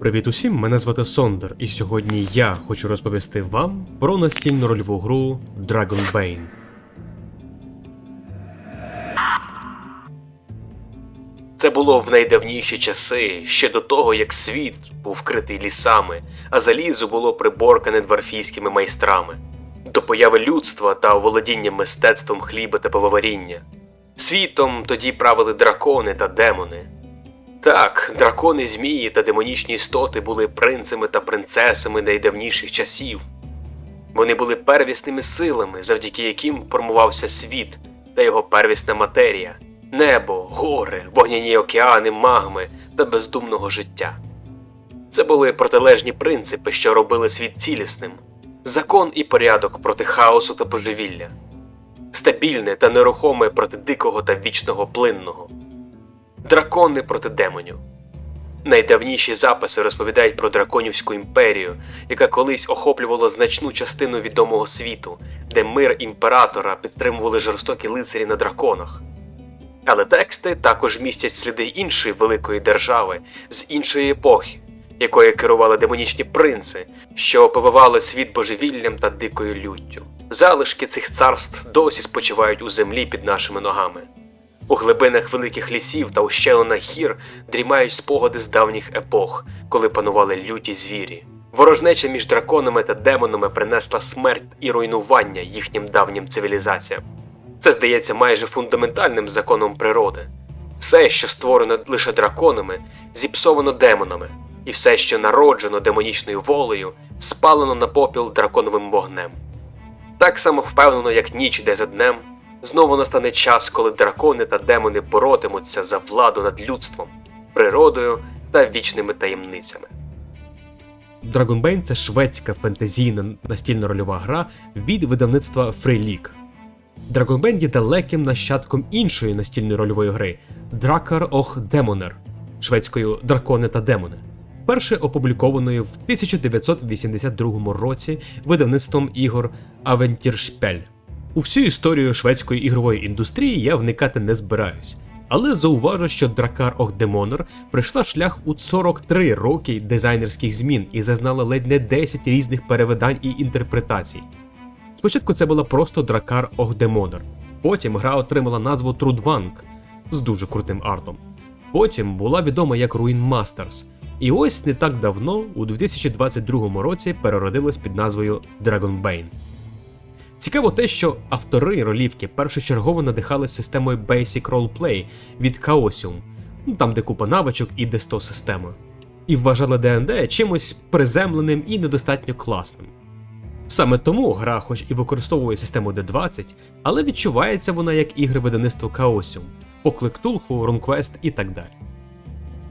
Привіт усім, мене звати Сондер, і сьогодні я хочу розповісти вам про настільну рольову гру Dragonbane. Це було в найдавніші часи, ще до того, як світ був вкритий лісами, а залізо було приборкане дворфійськими майстрами, до появи людства та володіння мистецтвом хліба та пивоваріння. Світом тоді правили дракони та демони. Так, дракони, змії та демонічні істоти були принцами та принцесами найдавніших часів. Вони були первісними силами, завдяки яким формувався світ та його первісна матерія, небо, гори, вогняні океани, магми та бездумного життя. Це були протилежні принципи, що робили світ цілісним, закон і порядок проти хаосу та божевілля, стабільне та нерухоме проти дикого та вічного плинного. Дракони проти демонів. Найдавніші записи розповідають про драконівську імперію, яка колись охоплювала значну частину відомого світу, де мир імператора підтримували жорстокі лицарі на драконах. Але тексти також містять сліди іншої великої держави з іншої епохи, якою керували демонічні принци, що оповивали світ божевіллям та дикою люттю. Залишки цих царств досі спочивають у землі під нашими ногами. У глибинах великих лісів та ущелинах гір дрімають спогади з давніх епох, коли панували люті звірі. Ворожнеча між драконами та демонами принесла смерть і руйнування їхнім давнім цивілізаціям. Це здається майже фундаментальним законом природи. Все, що створено лише драконами, зіпсовано демонами, і все, що народжено демонічною волею, спалено на попіл драконовим вогнем. Так само впевнено, як ніч йде за днем, знову настане час, коли дракони та демони боротимуться за владу над людством, природою та вічними таємницями. Dragonbane – це шведська фентезійна настільна рольова гра від видавництва Free League. Dragonbane є далеким нащадком іншої настільної рольової гри Drakar och Demoner шведською Дракони та Демони, перше опублікованої в 1982 році видавництвом ігор Aventyrspel. У всю історію шведської ігрової індустрії я вникати не збираюсь, але зауважу, що Дракар Ох Демонер пройшла шлях у 43 роки дизайнерських змін і зазнала ледь не 10 різних перевидань і інтерпретацій. Спочатку це була просто Дракар Охдемонер, потім гра отримала назву Трудванг з дуже крутим артом. Потім була відома як Ruin Masters, і ось не так давно, у 2022 році, переродилась під назвою Dragonbane. Цікаво те, що автори ролівки першочергово надихались системою Basic Roleplay від Chaosium, ну там де купа навичок і D100 система, і вважали ДНД чимось приземленим і недостатньо класним. Саме тому гра, хоч і використовує систему D20, але відчувається вона як ігри видавництва Chaosium, Поклик Тулху, RunQuest і так далі.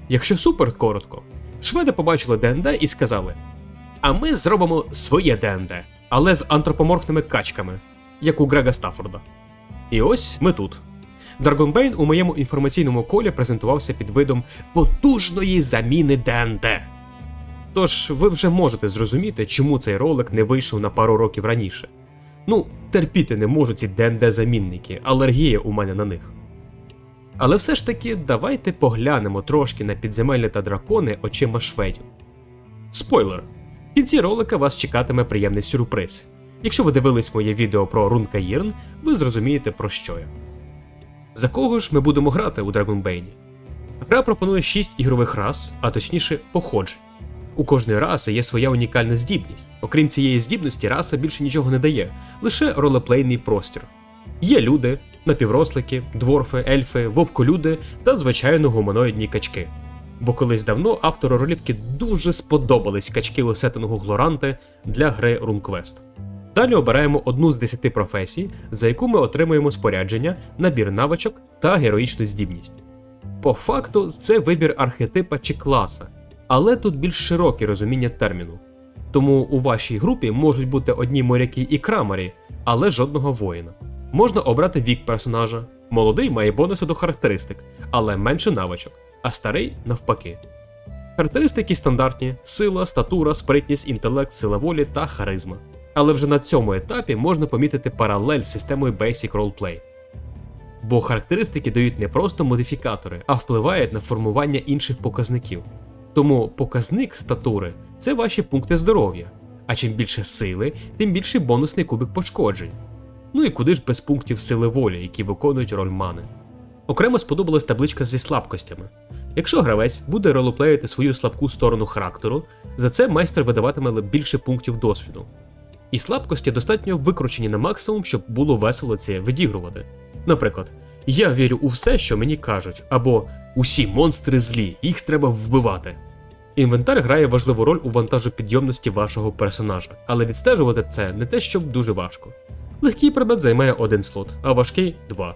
Якщо супер коротко, шведи побачили ДНД і сказали: А ми зробимо своє ДНД, але з антропоморфними качками, як у Грега Стаффорда. І ось ми тут. Dragonbane у моєму інформаційному колі презентувався під видом потужної заміни ДНД. Тож ви вже можете зрозуміти, чому цей ролик не вийшов на пару років раніше. Ну, терпіти не можу ці ДНД-замінники, алергія у мене на них. Але все ж таки, давайте поглянемо трошки на підземелля та дракони очима шведів. Спойлер! Кінці ролика вас чекатиме приємний сюрприз. Якщо ви дивились моє відео про Рункаїрн, ви зрозумієте про що я. За кого ж ми будемо грати у Dragonbane? Гра пропонує 6 ігрових рас, а точніше походжень. У кожної раси є своя унікальна здібність. Окрім цієї здібності, раса більше нічого не дає, лише ролеплейний простір. Є люди, напіврослики, дворфи, ельфи, вовколюди та звичайно гуманоїдні качки. Бо колись давно автору ролівки дуже сподобались качки у сеттингу Глоранти для гри RuneQuest. Далі обираємо одну з 10 професій, за яку ми отримуємо спорядження, набір навичок та героїчну здібність. По факту, це вибір архетипа чи класа, але тут більш широке розуміння терміну. Тому у вашій групі можуть бути одні моряки і крамарі, але жодного воїна. Можна обрати вік персонажа. Молодий має бонуси до характеристик, але менше навичок, а старий навпаки. Характеристики стандартні: сила, статура, спритність, інтелект, сила волі та харизма. Але вже на цьому етапі можна помітити паралель з системою Basic Roleplay. Бо характеристики дають не просто модифікатори, а впливають на формування інших показників. Тому показник статури це ваші пункти здоров'я. А чим більше сили, тим більший бонусний кубик пошкоджень. Ну і куди ж без пунктів сили волі, які виконують роль мани. Окремо сподобалась табличка зі слабкостями. Якщо гравець буде ролоплеїти свою слабку сторону характеру, за це майстер видаватиме більше пунктів досвіду. І слабкості достатньо викручені на максимум, щоб було весело це відігрувати. Наприклад, я вірю у все, що мені кажуть, або усі монстри злі, їх треба вбивати. Інвентар грає важливу роль у вантажопідйомності вашого персонажа, але відстежувати це не те, щоб дуже важко. Легкий предмет займає один слот, а важкий два.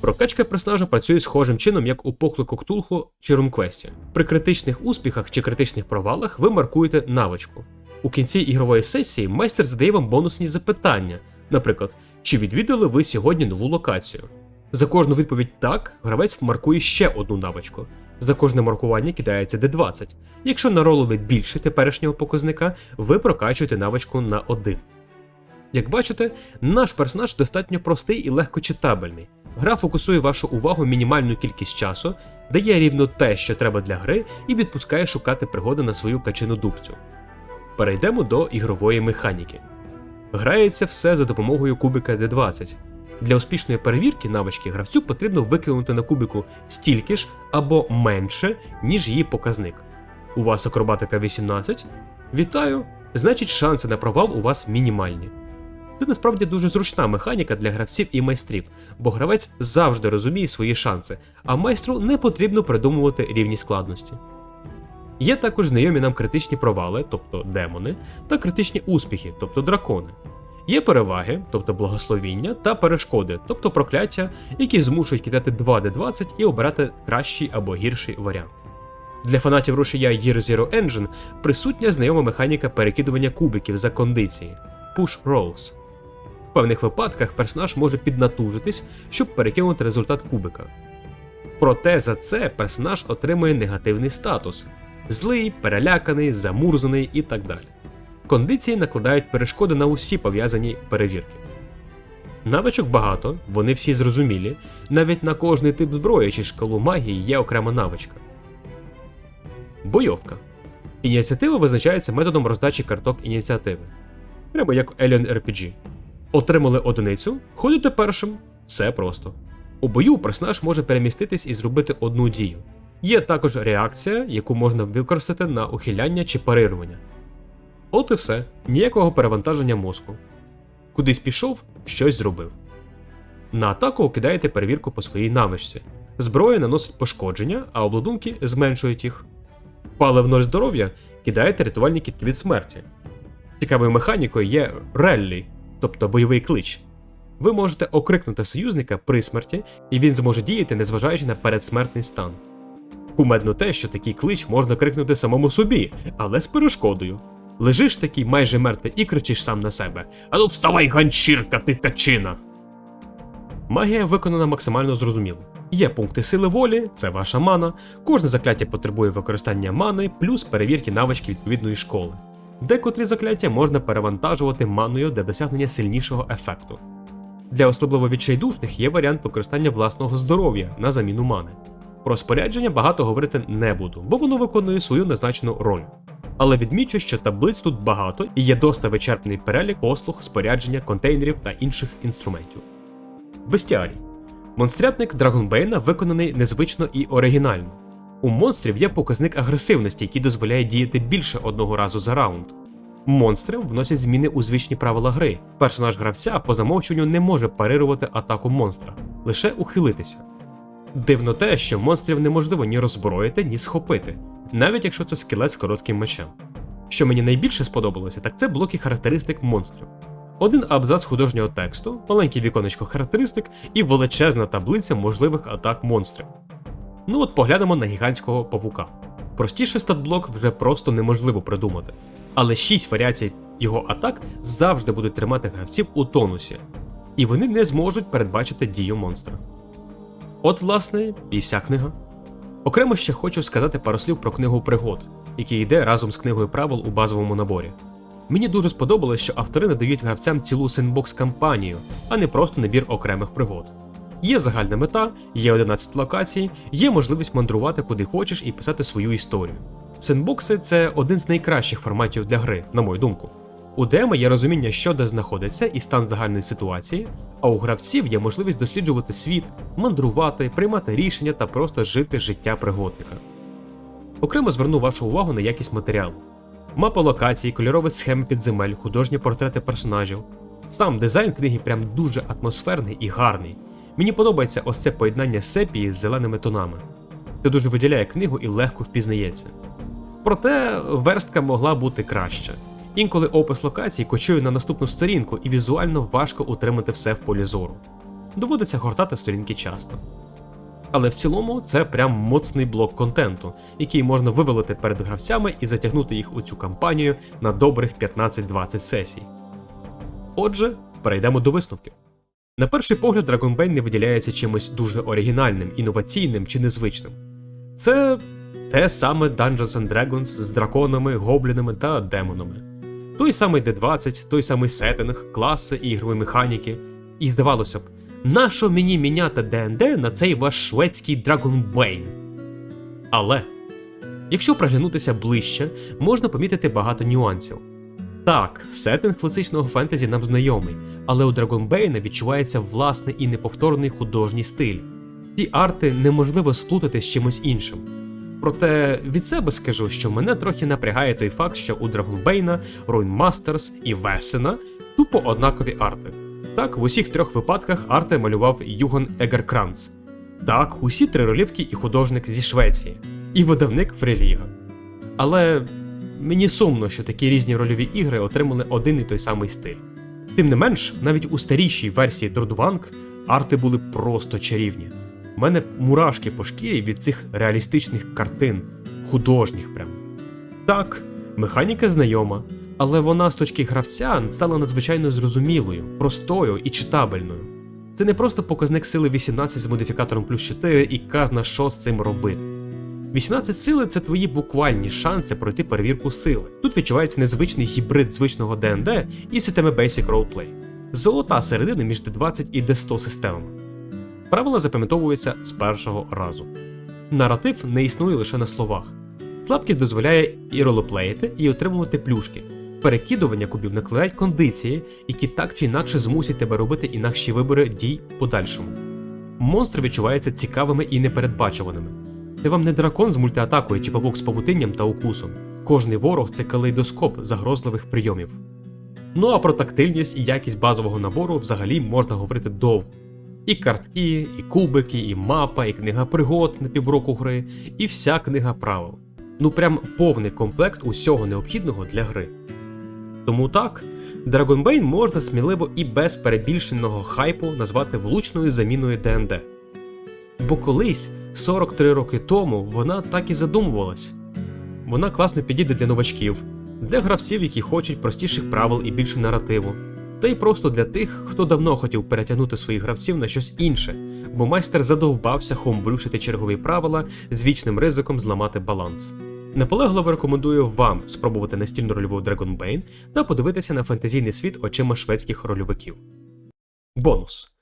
Прокачка персонажа працює схожим чином, як у поклику Ктулху чи Румквесті. При критичних успіхах чи критичних провалах ви маркуєте навичку. У кінці ігрової сесії майстер задає вам бонусні запитання, наприклад, чи відвідали ви сьогодні нову локацію. За кожну відповідь так, гравець маркує ще одну навичку. За кожне маркування кидається D20. Якщо наролили більше теперішнього показника, ви прокачуєте навичку на 1. Як бачите, наш персонаж достатньо простий і легко читабельний. Гра фокусує вашу увагу мінімальну кількість часу, дає рівно те, що треба для гри, і відпускає шукати пригоди на свою качину дубцю. Перейдемо до ігрової механіки. Грається все за допомогою кубика D20. Для успішної перевірки навички гравцю потрібно викинути на кубику стільки ж або менше, ніж її показник. У вас акробатика 18? Вітаю! Значить, шанси на провал у вас мінімальні. Це насправді дуже зручна механіка для гравців і майстрів, бо гравець завжди розуміє свої шанси, а майстру не потрібно придумувати рівні складності. Є також знайомі нам критичні провали, тобто демони, та критичні успіхи, тобто дракони. Є переваги, тобто благословіння, та перешкоди, тобто прокляття, які змушують кидати 2D20 і обирати кращий або гірший варіант. Для фанатів рушія Year Zero Engine присутня знайома механіка перекидування кубиків за кондиції Push Rolls. В певних випадках персонаж може піднатужитись, щоб перекинути результат кубика. Проте за це персонаж отримує негативний статус злий, переляканий, замурзаний і так далі. Кондиції накладають перешкоди на усі пов'язані перевірки. Навичок багато, вони всі зрозумілі, навіть на кожний тип зброї чи шкалу магії є окрема навичка. Бойовка. Ініціатива визначається методом роздачі карток ініціативи. Прямо як Alien RPG. Отримали одиницю, ходите першим. Все просто. У бою персонаж може переміститись і зробити одну дію. Є також реакція, яку можна використати на ухиляння чи парирування. От і все, ніякого перевантаження мозку. Кудись пішов, щось зробив. На атаку кидаєте перевірку по своїй навичці. Зброя наносить пошкодження, а обладунки зменшують їх. Впали в ноль здоров'я, кидаєте рятувальні кітки від смерті. Цікавою механікою є реллі, тобто бойовий клич. Ви можете окрикнути союзника при смерті, і він зможе діяти, незважаючи на передсмертний стан. Кумедно те, що такий клич можна крикнути самому собі, але з перешкодою. Лежиш такий майже мертвий і кричиш сам на себе. А ну вставай, ганчірка, ти качина! Магія виконана максимально зрозуміло. Є пункти сили волі, це ваша мана. Кожне закляття потребує використання мани, плюс перевірки навички відповідної школи. Декотрі закляття можна перевантажувати маною для досягнення сильнішого ефекту. Для особливо відчайдушних є варіант використання власного здоров'я на заміну мани. Про спорядження багато говорити не буду, бо воно виконує свою незначну роль. Але відмічу, що таблиць тут багато і є доста вичерпний перелік послуг, спорядження, контейнерів та інших інструментів. Бестіарій. Монстрятник Драгонбейна виконаний незвично і оригінально. У монстрів є показник агресивності, який дозволяє діяти більше одного разу за раунд. Монстри вносять зміни у звичні правила гри. Персонаж гравця по замовчуванню не може парирувати атаку монстра, лише ухилитися. Дивно те, що монстрів неможливо ні роззброїти, ні схопити, навіть якщо це скелет з коротким мечем. Що мені найбільше сподобалося, так це блоки характеристик монстрів. Один абзац художнього тексту, маленьке віконечко характеристик і величезна таблиця можливих атак монстрів. Ну от поглянемо на гігантського павука. Простіший статблок вже просто неможливо придумати, але 6 варіацій його атак завжди будуть тримати гравців у тонусі, і вони не зможуть передбачити дію монстра. От, власне, і вся книга. Окремо ще хочу сказати пару слів про книгу пригод, який йде разом з книгою правил у базовому наборі. Мені дуже сподобалось, що автори надають гравцям цілу сендбокс кампанію, а не просто набір окремих пригод. Є загальна мета, є 11 локацій, є можливість мандрувати куди хочеш і писати свою історію. Сендбокси це один з найкращих форматів для гри, на мою думку. У демо є розуміння, що де знаходиться, і стан загальної ситуації, а у гравців є можливість досліджувати світ, мандрувати, приймати рішення та просто жити життя пригодника. Окремо зверну вашу увагу на якість матеріалу. Мапа локацій, кольорові схеми підземель, художні портрети персонажів. Сам дизайн книги прям дуже атмосферний і гарний. Мені подобається ось це поєднання сепії з зеленими тонами. Це дуже виділяє книгу і легко впізнається. Проте верстка могла бути краща. Інколи опис локацій кочує на наступну сторінку і візуально важко утримати все в полі зору. Доводиться гортати сторінки часто. Але в цілому це прям моцний блок контенту, який можна вивелити перед гравцями і затягнути їх у цю кампанію на добрих 15-20 сесій. Отже, перейдемо до висновків. На перший погляд, Dragon Bane не виділяється чимось дуже оригінальним, інноваційним чи незвичним. Це те саме Dungeons and Dragons з драконами, гоблінами та демонами. Той самий D20, той самий сеттинг, класи і ігрові механіки. І здавалося б, нащо мені міняти ДНД на цей ваш шведський Dragon Bane? Але, якщо приглянутися ближче, можна помітити багато нюансів. Так, сеттинг класичного фентезі нам знайомий, але у Dragonbane відчувається власний і неповторний художній стиль. Ці арти неможливо сплутати з чимось іншим. Проте від себе скажу, що мене трохи напрягає той факт, що у Ruin Masters і Весена тупо однакові арти. Так, в усіх трьох випадках арти малював Юган Егеркранц. Так, усі три ролівки і художник зі Швеції, і видавник Фреліга. Але мені сумно, що такі різні рольові ігри отримали один і той самий стиль. Тим не менш, навіть у старішій версії Дордванг арти були просто чарівні. У мене мурашки по шкірі від цих реалістичних картин, художніх прям. Так, механіка знайома, але вона з точки гравця стала надзвичайно зрозумілою, простою і читабельною. Це не просто показник сили 18 з модифікатором плюс 4 і казна, що з цим робити. 18 сили це твої буквальні шанси пройти перевірку сили. Тут відчувається незвичний гібрид звичного ДНД і системи Basic Roleplay. Золота середина між D20 і D100 системами. Правила запам'ятовуються з першого разу. Наратив не існує лише на словах. Слабкість дозволяє і ролеплеїти, і отримувати плюшки. Перекидування кубів накладають кондиції, які так чи інакше змусять тебе робити інакші вибори дій подальшому. Монстри відчуваються цікавими і непередбачуваними. Це вам не дракон з мультиатакою чи павук з павутинням та укусом. Кожний ворог це калейдоскоп загрозливих прийомів. Ну а про тактильність і якість базового набору взагалі можна говорити довго. І картки, і кубики, і мапа, і книга пригод на півроку гри, і вся книга правил. Ну прям повний комплект усього необхідного для гри. Тому так, Dragonbane можна сміливо і без перебільшеного хайпу назвати влучною заміною ДНД. Бо колись, 43 роки тому, вона так і задумувалась. Вона класно підійде для новачків, для гравців, які хочуть простіших правил і більше наративу, та й просто для тих, хто давно хотів перетягнути своїх гравців на щось інше, бо майстер задовбався хомбрюшити чергові правила з вічним ризиком зламати баланс. Наполегливо рекомендую вам спробувати настільну рольову Dragonbane та подивитися на фентезійний світ очима шведських рольовиків. Бонус.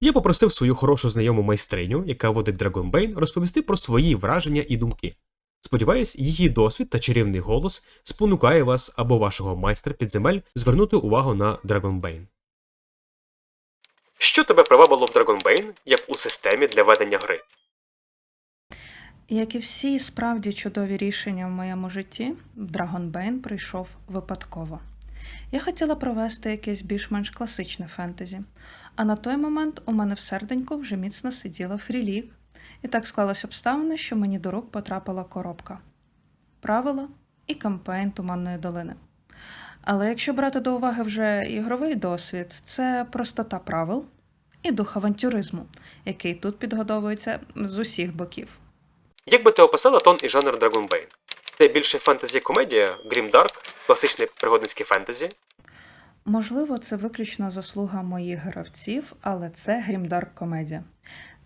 Я попросив свою хорошу знайому майстриню, яка водить Dragonbane, розповісти про свої враження і думки. Сподіваюсь, її досвід та чарівний голос спонукає вас або вашого майстра підземель звернути увагу на Dragonbane. Що тебе привабило в Dragonbane, як у системі для ведення гри? Як і всі справді чудові рішення в моєму житті, Dragonbane прийшов випадково. Я хотіла провести якесь більш-менш класичне фентезі, а на той момент у мене в серденьку вже міцно сиділа фрілік, і так склалось обставини, що мені до рук потрапила коробка. Правила і кампейн Туманної долини. Але якщо брати до уваги вже ігровий досвід, це простота правил і дух авантюризму, який тут підгодовується з усіх боків. Як би ти описала тон і жанр Dragonbane? Це більше фентезі-комедія, Grimdark, класичне пригодницьке фентезі. Можливо, це виключно заслуга моїх гравців, але це грімдарк комедія.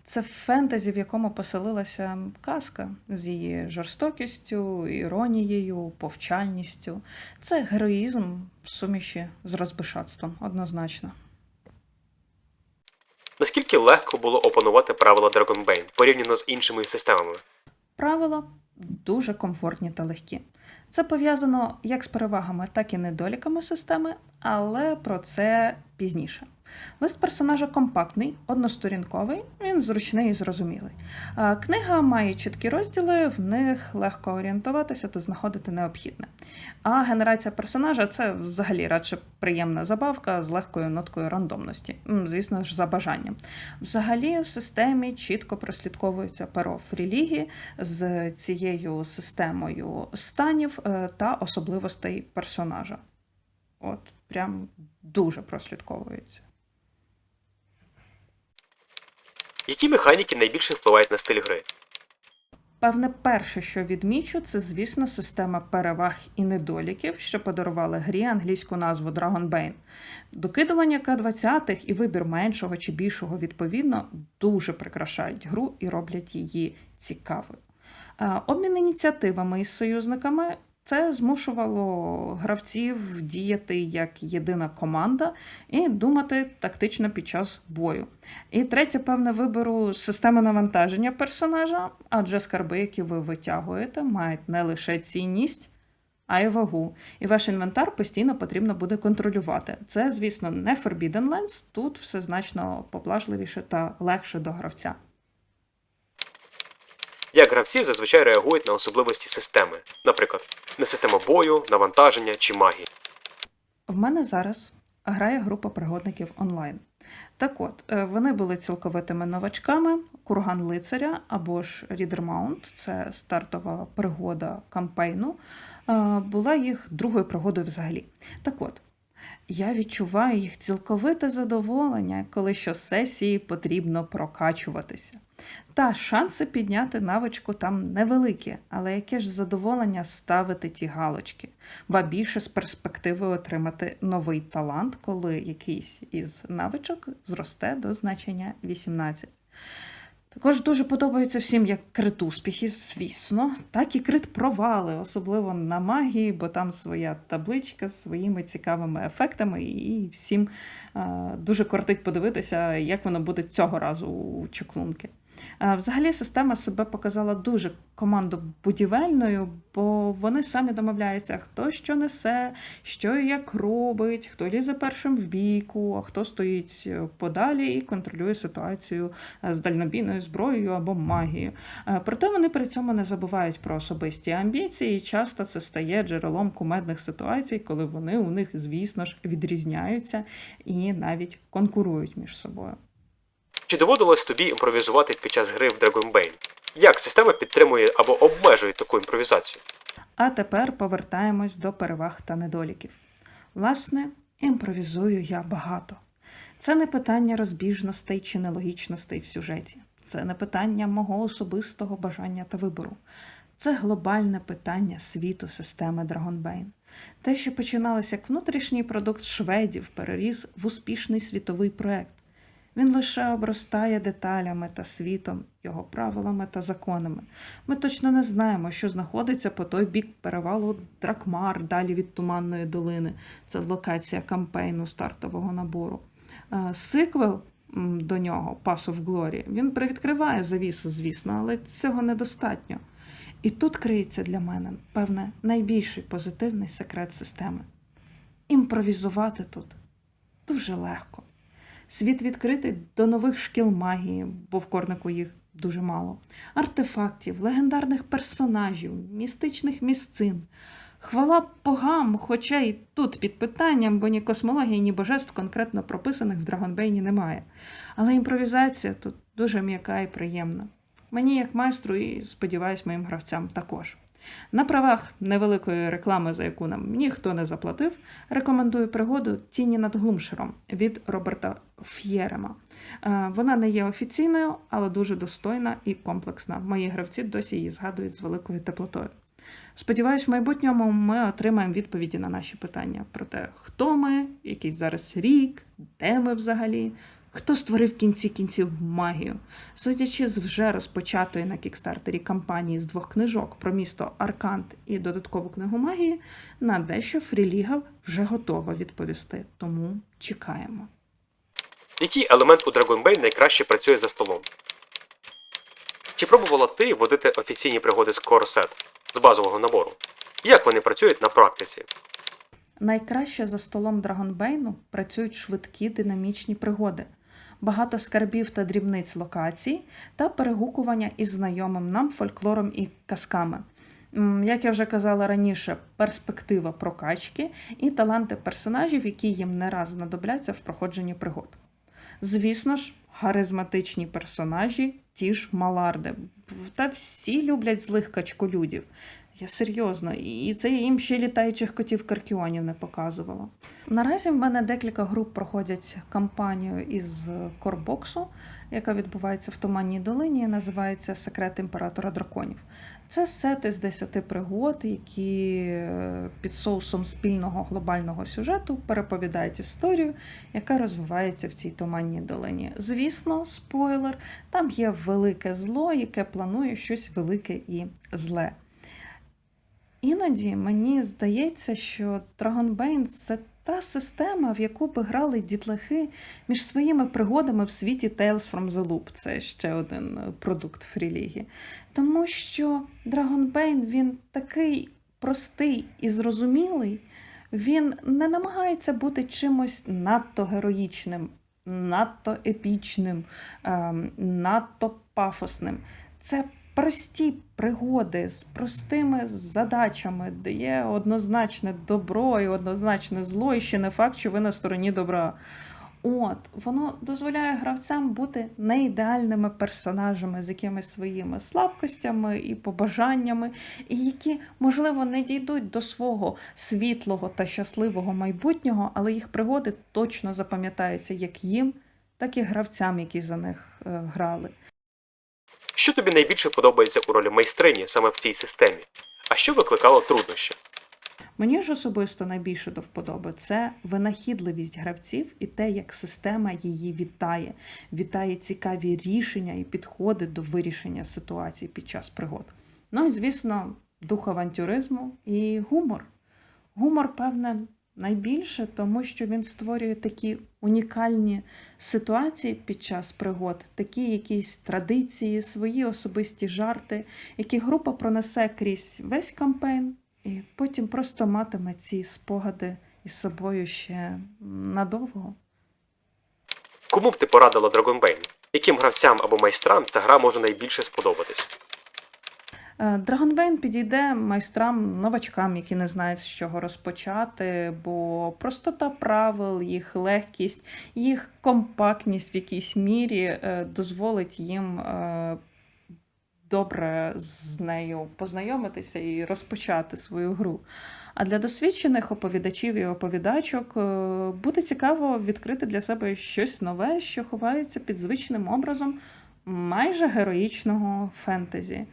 Це фентезі, в якому поселилася казка з її жорстокістю, іронією, повчальністю. Це героїзм в суміші з розбишатством, однозначно. Наскільки легко було опанувати правила Dragonbane порівняно з іншими системами? Правила дуже комфортні та легкі. Це пов'язано як з перевагами, так і недоліками системи, але про це пізніше. Лист персонажа компактний, односторінковий, він зручний і зрозумілий. Книга має чіткі розділи, в них легко орієнтуватися та знаходити необхідне. А генерація персонажа це взагалі радше приємна забавка з легкою ноткою рандомності, звісно ж, за бажанням. Взагалі в системі чітко прослідковується перо фрілігі з цією системою станів е, та особливостей персонажа. От, прям дуже прослідковується. Які механіки найбільше впливають на стиль гри? Певне, перше, що відмічу, це, звісно, система переваг і недоліків, що подарували грі англійську назву Dragonbane. Докидування К-20 і вибір меншого чи більшого відповідно дуже прикрашають гру і роблять її цікавою. Е, Обмін ініціативами із союзниками це змушувало гравців діяти як єдина команда і думати тактично під час бою. І третє, певне, вибору системи навантаження персонажа, адже скарби, які ви витягуєте, мають не лише цінність, а й вагу. І ваш інвентар постійно потрібно буде контролювати. Це, звісно, не Forbidden Lands, тут все значно поблажливіше та легше до гравця. Як гравці зазвичай реагують на особливості системи, наприклад, на систему бою, навантаження чи магії. В мене зараз грає група пригодників онлайн. Так от, е, вони були цілковитими новачками, курган лицаря або ж Рідермаунт, це стартова пригода кампейну, е, була їх другою пригодою взагалі. Так от, я відчуваю їх цілковите задоволення, коли щосесії потрібно прокачуватися. Та шанси підняти навичку там невеликі, але яке ж задоволення ставити ті галочки, ба більше з перспективи отримати новий талант, коли якийсь із навичок зросте до значення 18. Також дуже подобається всім як крит успіхи, звісно, так і крит провали, особливо на магії, бо там своя табличка з своїми цікавими ефектами, і всім дуже кортить подивитися, як воно буде цього разу у чаклунки. Е, Взагалі система себе показала дуже командобудівельною, бо вони самі домовляються, хто що несе, що і як робить, хто лізе першим в бійку, а хто стоїть е, подалі і контролює ситуацію е, з дальнобійною зброєю або магією. Проте вони при цьому не забувають про особисті амбіції, і часто це стає джерелом кумедних ситуацій, коли вони у них, звісно ж, відрізняються і навіть конкурують між собою. Чи доводилось тобі імпровізувати під час гри в Dragonbane? Як система підтримує або обмежує таку імпровізацію? А тепер повертаємось до переваг та недоліків. Власне, імпровізую я багато. Це не питання розбіжностей чи нелогічностей в сюжеті. Це не питання мого особистого бажання та вибору. Це глобальне питання світу системи Dragonbane. Те, що починалося як внутрішній продукт шведів, переріс в успішний світовий проект. Він лише обростає деталями та світом, його правилами та законами. Ми точно не знаємо, що знаходиться по той бік перевалу Дракмар, далі від Туманної долини. Це локація кампейну стартового набору. Е, Сиквел до нього, Pass of Glory, він привідкриває завісу, звісно, але цього недостатньо. І тут криється для мене, певне, найбільший позитивний секрет системи. Імпровізувати тут дуже легко. Світ відкритий до нових шкіл магії, бо в корнику їх дуже мало, артефактів, легендарних персонажів, містичних місцин. Хвала богам, хоча і тут під питанням, бо ні космології, ні божеств конкретно прописаних в Драгонбейні немає. Але імпровізація тут дуже м'яка і приємна. Мені як майстру і, сподіваюсь, моїм гравцям також. На правах невеликої реклами, за яку нам ніхто не заплатив, рекомендую пригоду Тіні над Глумшером від Роберта Ф'єрема. Е, Вона не є офіційною, але дуже достойна і комплексна. Мої гравці досі її згадують з великою теплотою. Сподіваюсь, в майбутньому ми отримаємо відповіді на наші питання про те, хто ми, якийсь зараз рік, де ми взагалі, хто створив в кінці кінців магію. Судячи з вже розпочатої на кікстартері кампанії з двох книжок про місто Аркант і додаткову книгу магії, на дещо Фріліга вже готова відповісти, тому чекаємо. Який елемент у Dragonbane найкраще працює за столом? Чи пробувала ти водити офіційні пригоди з Corset з базового набору? Як вони працюють на практиці? Найкраще за столом Драгонбейну працюють швидкі динамічні пригоди, багато скарбів та дрібниць локацій та перегукування із знайомим нам фольклором і казками. Як я вже казала раніше, перспектива прокачки і таланти персонажів, які їм не раз знадобляться в проходженні пригод. Звісно ж, харизматичні персонажі, ті ж маларди. Та всі люблять злих качколюдів. Я серйозно, і це я їм ще літаючих котів каркіонів не показувала. Наразі в мене декілька груп проходять кампанію із корбоксу, яка відбувається в Туманній долині, і називається Секрет імператора драконів. Це сети з 10 пригод, які е, під соусом спільного глобального сюжету переповідають історію, яка розвивається в цій туманній долині. Звісно, спойлер, там є велике зло, яке планує щось велике і зле. Іноді мені здається, що Dragonbane – це та система, в яку би грали дітлахи між своїми пригодами в світі Tales from the Loop. Це ще один е, продукт фріліги. Тому що Dragonbane він такий простий і зрозумілий, він не намагається бути чимось надто героїчним, надто епічним, ем, надто пафосним. Це прості пригоди з простими задачами, де є однозначне добро і однозначне зло, і ще не факт, що ви на стороні добра. От, воно дозволяє гравцям бути не ідеальними персонажами з якимись своїми слабкостями і побажаннями, і які, можливо, не дійдуть до свого світлого та щасливого майбутнього, але їх пригоди точно запам'ятаються як їм, так і гравцям, які за них е, грали. Що тобі найбільше подобається у ролі майстрині саме в цій системі? А що викликало труднощі? Мені ж особисто найбільше до вподоби це винахідливість гравців і те, як система її вітає, вітає цікаві рішення і підходи до вирішення ситуацій під час пригод. Ну і звісно, дух авантюризму і гумор. Гумор, певне, найбільше, тому що він створює такі унікальні ситуації під час пригод, такі якісь традиції, свої особисті жарти, які група пронесе крізь весь кампейн, і потім просто матиме ці спогади із собою ще надовго. Кому б ти порадила Dragonbane? Яким гравцям або майстрам ця гра може найбільше сподобатись? Dragonbane підійде майстрам, новачкам, які не знають, з чого розпочати, бо простота правил, їх легкість, їх компактність в якійсь мірі е, дозволить їм е, добре з нею познайомитися і розпочати свою гру. А для досвідчених оповідачів і оповідачок е, буде цікаво відкрити для себе щось нове, що ховається під звичним образом майже героїчного фентезі.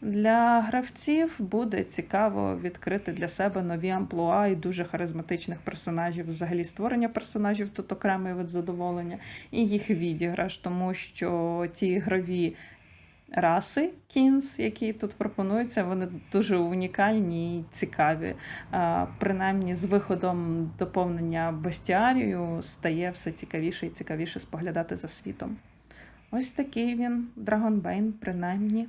Для гравців буде цікаво відкрити для себе нові амплуа і дуже харизматичних персонажів. Взагалі створення персонажів тут окремий вид задоволення, і їх відіграш, тому що ті ігрові раси кінс, які тут пропонуються, вони дуже унікальні і цікаві. Принаймні, з виходом доповнення бестіарію стає все цікавіше і цікавіше споглядати за світом. Ось такий він, Dragonbane, принаймні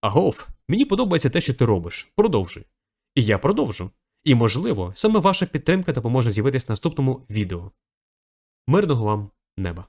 Агов, мені подобається те, що ти робиш. Продовжуй. І я продовжу. І, можливо, саме ваша підтримка допоможе з'явитись наступному відео. Мирного вам неба!